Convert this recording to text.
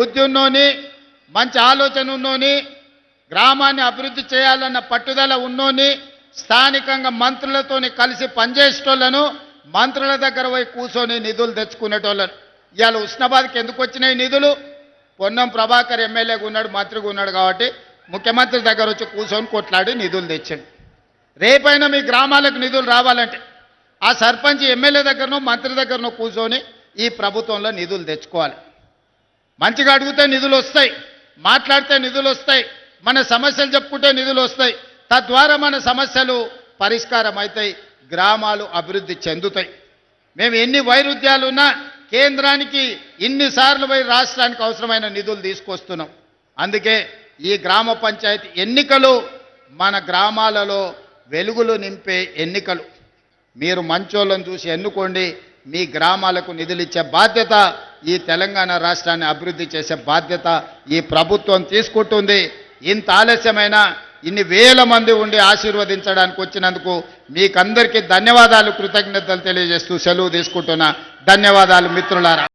బుద్ధి ఉన్నోని మంచి ఆలోచన ఉన్నోని గ్రామాన్ని అభివృద్ధి చేయాలన్న పట్టుదల ఉన్నోని స్థానికంగా మంత్రులతోని కలిసి పనిచేసేటోళ్ళను మంత్రుల దగ్గర పోయి కూర్చొని నిధులు తెచ్చుకునేటోళ్ళను. ఇవాళ ఉస్నాబాద్కి ఎందుకు వచ్చినాయి నిధులు? పొన్నం ప్రభాకర్ ఎమ్మెల్యేగా ఉన్నాడు మంత్రిగా ఉన్నాడు కాబట్టి ముఖ్యమంత్రి దగ్గర వచ్చి కూర్చొని కొట్లాడి నిధులు తెచ్చండి. రేపైనా మీ గ్రామాలకు నిధులు రావాలంటే ఆ సర్పంచ్ ఎమ్మెల్యే దగ్గరనో మంత్రి దగ్గరనో కూర్చొని ఈ ప్రభుత్వంలో నిధులు తెచ్చుకోవాలి. మంచిగా అడిగితే నిధులు వస్తాయి మాట్లాడితే నిధులు వస్తాయి మన సమస్యలు చెప్పుకుంటే నిధులు వస్తాయి. తద్వారా మన సమస్యలు పరిష్కారం అవుతాయి గ్రామాలు అభివృద్ధి చెందుతాయి. మేము ఎన్ని వైరుధ్యాలున్నా కేంద్రానికి ఇన్నిసార్లు పోయి రాష్ట్రానికి అవసరమైన నిధులు తీసుకొస్తున్నాం. అందుకే ఈ గ్రామ పంచాయతీ ఎన్నికలు మన గ్రామాలలో వెలుగులు నింపే ఎన్నికలు. మీరు మంచోళ్ళని చూసి ఎన్నుకోండి మీ గ్రామాలకు నిధులు ఇచ్చే బాధ్యత ఈ తెలంగాణ రాష్ట్రాన్ని అభివృద్ధి చేసే బాధ్యత ఈ ప్రభుత్వం తీసుకుంటుంది. ఇంత ఆలస్యమైన ఇన్ని వేల మంది ఉండి ఆశీర్వదించడానికి వచ్చినందుకు మీకందరికీ ధన్యవాదాలు కృతజ్ఞతలు తెలియజేస్తూ సెలవు తీసుకుంటున్నా. ధన్యవాదాలు మిత్రులారా.